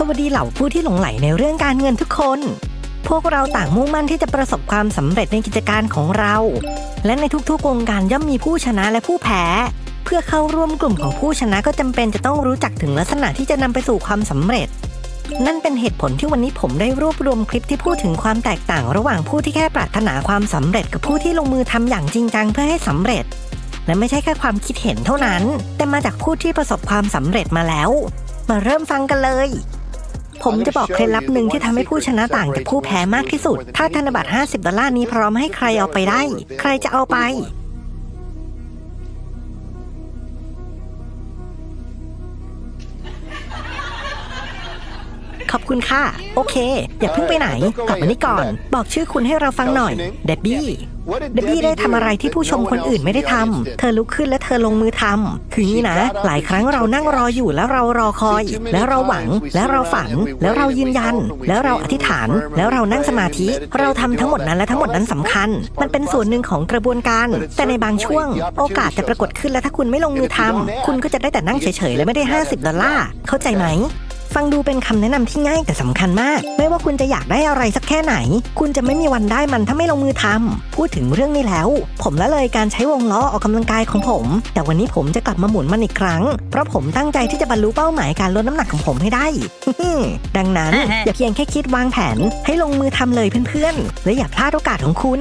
สวัสดีเหล่าผู้ที่หลงไหลในเรื่องการเงินทุกคน พวกเราต่างมุ่งมั่นที่จะประสบความสำเร็จในกิจการของเรา และในทุกๆวงการย่อมมีผู้ชนะและผู้แพ้ เพื่อเข้าร่วมกลุ่มของผู้ชนะก็จำเป็นจะต้องรู้จักถึงลักษณะที่จะนำไปสู่ความสำเร็จ นั่นเป็นเหตุผลที่วันนี้ผมได้รวบรวมคลิปที่พูดถึงความแตกต่างระหว่างผู้ที่แค่ปรารถนาความสำเร็จกับผู้ที่ลงมือทำอย่างจริงจังเพื่อให้สำเร็จและไม่ใช่แค่ความคิดเห็นเท่านั้น แต่มาจากผู้ที่ประสบความสำเร็จมาแล้ว มาเริ่มฟังกันเลย ผมจะบอกเคล็ดลับหนึ่งที่ทำให้ผู้ชนะต่างจากผู้แพ้มากที่สุด ถ้าธนบัตร 50 ดอลลาร์นี้พร้อมให้ใครเอาไปได้ ใครจะเอาไป ขอบคุณค่ะ โอเค อย่าเพิ่งไปไหน กลับมานี่ก่อน บอกชื่อคุณให้เราฟังหน่อย เดบบี้ เดบบี้ได้ทำอะไรที่ผู้ชมคนอื่นไม่ได้ทำ เธอลุกขึ้นและเธอลงมือทำ คืองี้นะ หลายครั้งเรานั่งรออยู่แล้วเรารอคอย แล้วเราหวัง แล้วเราฝัน แล้วเรายืนยัน แล้วเราอธิษฐาน แล้วเรานั่งสมาธิ เราทำทั้งหมดนั้นและทั้งหมดนั้นสำคัญ มันเป็นส่วนหนึ่งของกระบวนการ แต่ในบางช่วง โอกาสจะปรากฏขึ้นและถ้าคุณไม่ลงมือทำคุณก็จะได้แต่นั่งเฉยๆและไม่ได้ 50ดอลลาร์เข้าใจไหม ฟังดูเป็นคำแนะนำที่ง่ายแต่สำคัญมาก ไม่ว่าคุณจะอยากได้อะไรสักแค่ไหน คุณจะไม่มีวันได้มันถ้าไม่ลงมือทำพูดถึงเรื่องนี้แล้ว ผมละเลยการใช้วงล้อออกกำลังกายของผม แต่วันนี้ผมจะกลับมาหมุนมันอีกครั้ง เพราะผมตั้งใจที่จะบรรลุเป้าหมายการลดน้ำหนักของผมให้ได้ ดังนั้นอย่าเพียงแค่คิดวางแผนให้ลงมือทำเลยเพื่อนๆ และอย่าพลาดโอกาสของคุณ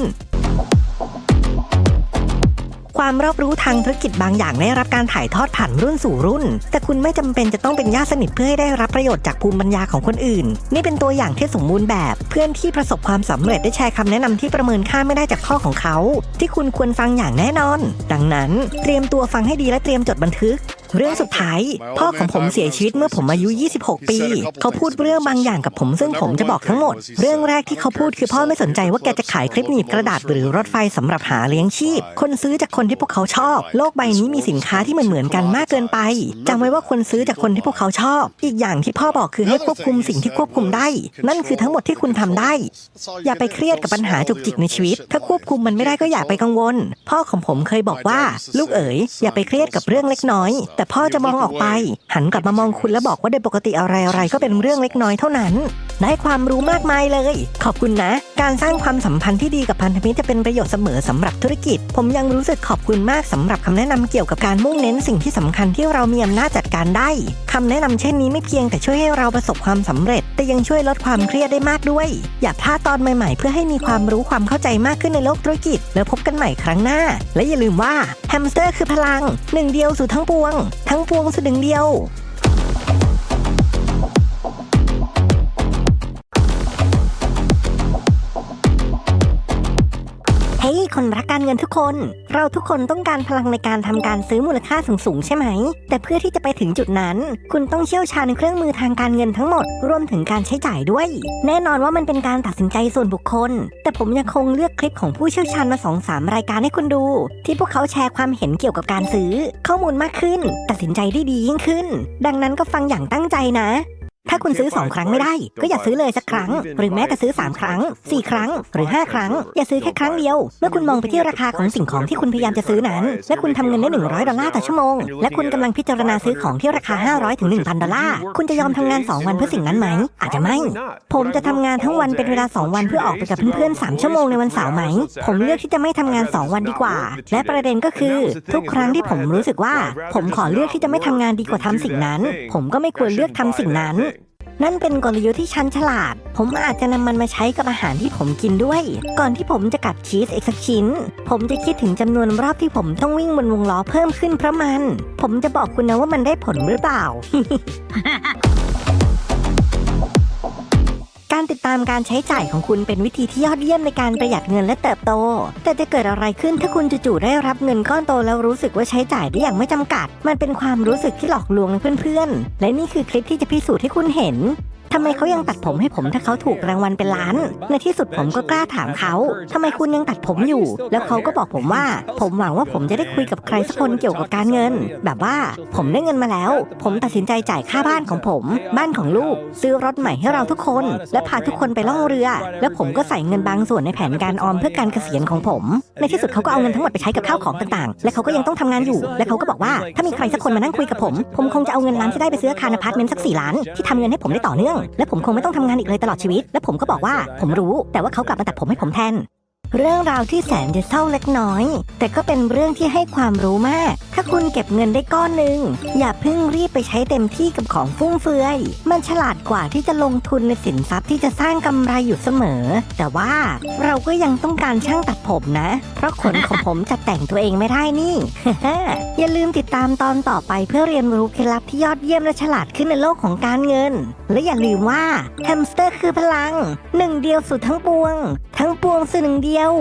ความรอบรู้ทางธุรกิจบางอย่างได้รับการถ่ายทอดผ่านรุ่นสู่รุ่น แต่คุณไม่จำเป็นจะต้องเป็นญาติสนิทเพื่อให้ได้รับประโยชน์จากภูมิปัญญาของคนอื่น นี่เป็นตัวอย่างที่สมบูรณ์แบบ เพื่อนที่ประสบความสำเร็จได้แชร์คำแนะนำที่ประเมินค่าไม่ได้จากพ่อของเขา ที่คุณควรฟังอย่างแน่นอน ดังนั้น เตรียมตัวฟังให้ดีและเตรียมจดบันทึก เรื่องสุดท้าย พ่อของผมเสียชีวิตเมื่อผมอายุ 26 ปี เขาพูดเรื่องบางอย่างกับผม ซึ่งผมจะบอกทั้งหมด เรื่องแรกที่เขาพูดคือพ่อไม่สนใจว่าแกจะขายคลิปหนีบกระดาษหรือรถไฟสำหรับหาเลี้ยงชีพ คนซื้อจากคนที่พวกเขาชอบ โลกใบนี้มีสินค้าที่เหมือนเหมือนกันมากเกินไปจำไว้ว่าคนซื้อจากคนที่พวกเขาชอบ อีกอย่างที่พ่อบอกคือให้ควบคุมสิ่งที่ควบคุมได้ นั่นคือทั้งหมดที่คุณทำได้ อย่าไปเครียดกับปัญหาจุกจิกในชีวิต ถ้าควบคุมมันไม่ได้ก็อย่าไปกังวล พ่อของผมเคยบอกว่า ลูกเอ๋ยอย่าไปเครียดกับเรื่องเล็กน้อยแต่พ่อจะมองออกไป หันกลับมามองคุณแล้วบอกว่าโดยปกติอะไรอะไรก็เป็นเรื่องเล็กน้อยเท่านั้น ได้ความรู้มากมายเลย ขอบคุณนะ การสร้างความสัมพันธ์ที่ดีกับพันธมิตรจะเป็นประโยชน์เสมอสำหรับธุรกิจ ผมยังรู้สึกขอบคุณมากสำหรับคำแนะนำเกี่ยวกับการมุ่งเน้นสิ่งที่สำคัญที่เรามีอำนาจจัดการได้คำแนะนำเช่นนี้ไม่เพียงแต่ช่วยให้เราประสบความสำเร็จ แต่ยังช่วยลดความเครียดได้มากด้วย อย่าพลาดตอนใหม่ๆ เพื่อให้มีความรู้ความเข้าใจมากขึ้นในโลกธุรกิจ แล้วพบกันใหม่ครั้งหน้า และอย่าลืมว่าแฮมสเตอร์คือพลังหนึ่งเดียวสู่ทั้งปวงทั้งพวงสะดึงเดียว ฮ้ยคนรักการเงินทุกคน เราทุกคนต้องการพลังในการทำการซื้อมูลค่าสูงๆใช่ไหม แต่เพื่อที่จะไปถึงจุดนั้น คุณต้องเชี่ยวชาญเครื่องมือทางการเงินทั้งหมด รวมถึงการใช้จ่ายด้วย แน่นอนว่ามันเป็นการตัดสินใจส่วนบุคคล แต่ผมยังคงเลือกคลิปของผู้เชี่ยวชาญมาสองสามรายการให้คุณดู ที่พวกเขาแชร์ความเห็นเกี่ยวกับการซื้อ ข้อมูลมากขึ้น ตัดสินใจได้ดียิ่งขึ้น ดังนั้นก็ฟังอย่างตั้งใจนะ ถ้าคุณซื้อ 2 ครั้งไม่ได้ ก็อย่าซื้อเลยสักครั้ง หรือแม้แต่ซื้อ 3 ครั้ง 4 ครั้ง หรือ 5 ครั้ง อย่าซื้อแค่ครั้งเดียว เมื่อคุณมองไปที่ราคาของสิ่งของที่คุณพยายามจะซื้อนั้น และคุณทำเงินได้ 100 ดอลลาร์ต่อชั่วโมง และคุณกำลังพิจารณาซื้อของที่ราคา 500ถึง1,000 ดอลลาร์ คุณจะยอมทำงาน 2 วันเพื่อสิ่งนั้นไหม อาจจะไม่ ผมจะทำงานทั้งวันเป็นเวลา 2 วันเพื่อออกไปกับเพื่อนๆ 3 ชั่วโมงในวันเสาร์ไหม ผมเลือกที่จะไม่ทำงาน 2 วันดีกว่า และประเด็นก็คือ ทุกครั้งที่ผมรู้สึกว่า ผมขอเลือกที่จะไม่ทำงานดีกว่าทำสิ่งนั้น ผมก็ไม่ควรเลือกทำสิ่งนั้น นั่นเป็นกลยุทธ์ที่ชันฉลาด ผมอาจจะนำมันมาใช้กับอาหารที่ผมกินด้วย ก่อนที่ผมจะกัดชีสอีกสักชิ้น ผมจะคิดถึงจำนวนรอบที่ผมต้องวิ่งบนวงล้อเพิ่มขึ้นเพราะมัน ผมจะบอกคุณนะว่ามันได้ผลหรือเปล่า ตามการใช้จ่ายของคุณเป็นวิธีที่ยอดเยี่ยมในการประหยัดเงินและเติบโต แต่จะเกิดอะไรขึ้นถ้าคุณจู่ๆได้รับเงินก้อนโตแล้วรู้สึกว่าใช้จ่ายได้อย่างไม่จำกัด มันเป็นความรู้สึกที่หลอกลวงนะเพื่อนๆ และนี่คือคลิปที่จะพิสูจน์ให้คุณเห็น ทำไมเขายังตัดผมให้ผมถ้าเขาถูกรางวัลเป็นล้าน ในที่สุดผมก็กล้าถามเขาทำไมคุณยังตัดผมอยู่ แล้วเขาก็บอกผมว่า ผมหวังว่าผมจะได้คุยกับใครสักคนเกี่ยวกับการเงิน แบบว่าผมได้เงินมาแล้ว ผมตัดสินใจจ่ายค่าบ้านของผม บ้านของลูก ซื้อรถใหม่ให้เราทุกคน และพาทุกคนไปล่องเรือ แล้วผมก็ใส่เงินบางส่วนในแผนการออมเพื่อการเกษียณของผม ในที่สุดเขาก็เอาเงินทั้งหมดไปใช้กับข้าวของต่างๆ และเขาก็ยังต้องทำงานอยู่ และเขาก็บอกว่าถ้ามีใครสักคนมานั่งคุยกับผม ผมคงจะเอาเงินล้านที่ได้ไปซื้อคารอพาร์ตเมนต์สักสี่ล้านที่ทำเงินให้ผมได้ต่อเนื่องและผมคงไม่ต้องทำงานอีกเลยตลอดชีวิต และผมก็บอกว่าผมรู้ แต่ว่าเขากลับมาตัดผมให้ผมแทน เรื่องราวที่แสนจะเศร้าเล็กน้อย แต่ก็เป็นเรื่องที่ให้ความรู้มาก ถ้าคุณเก็บเงินได้ก้อนหนึ่งอย่าเพิ่งรีบไปใช้เต็มที่กับของฟุ่มเฟือย มันฉลาดกว่าที่จะลงทุนในสินทรัพย์ที่จะสร้างกำไรอยู่เสมอ แต่ว่าเราก็ยังต้องการช่างตัดผมนะ เพราะขนของผมจะแต่งตัวเองไม่ได้นี่ อย่าลืมติดตามตอนต่อไปเพื่อเรียนรู้เคล็ดลับที่ยอดเยี่ยมและฉลาดขึ้นในโลกของการเงิน และอย่าลืมว่าแฮมสเตอร์คือพลัง หนึ่งเดียวสุดทั้งปวง ทั้งปวงสื่อหนึ่งเดียว